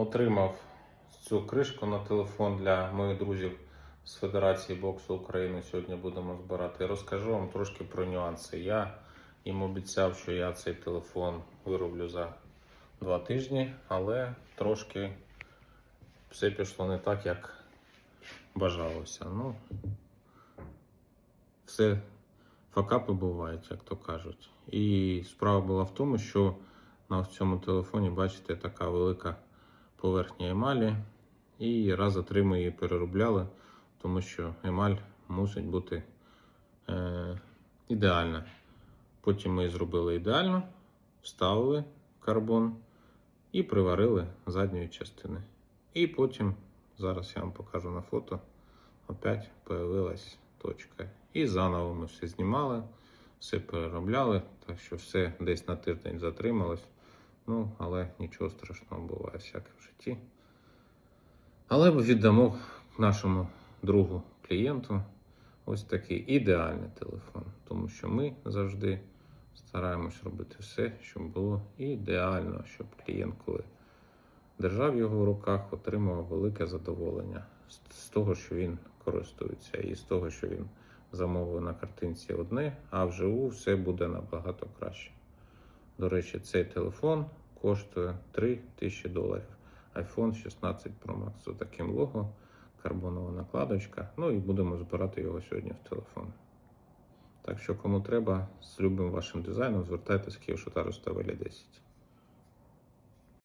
Отримав цю кришку на телефон для моїх друзів з Федерації боксу України. Сьогодні будемо збирати. Розкажу вам трошки про нюанси. Я їм обіцяв, що я цей телефон вироблю за два тижні, але трошки все пішло не так, як бажалося. Ну, все факапи бувають, як то кажуть. І справа була в тому, що на цьому телефоні, бачите, така велика поверхня емалі. І раза три ми її переробляли, тому що емаль мусить бути е, ідеальна. Потім ми її зробили ідеально, вставили карбон і приварили задньої частини. І потім, зараз я вам покажу на фото, опять появилась точка. І заново ми все знімали, все переробляли, так що все десь на тиждень затрималось. Ну, але нічого страшного буває всяке в житті. Але віддамо нашому другу клієнту ось такий ідеальний телефон, тому що ми завжди стараємось робити все, щоб було ідеально, щоб клієнт, коли держав його в руках, отримав велике задоволення з того, що він користується, і з того, що він замовив на картинці одне, а вживу все буде набагато краще. До речі, цей телефон коштує 3 тисячі доларів. iPhone 16 Pro Max з таким лого, карбонова накладочка. Ну і будемо збирати його сьогодні в телефон. Так що, кому треба, з любим вашим дизайном, звертайтесь Київ Шота Ставелі 10.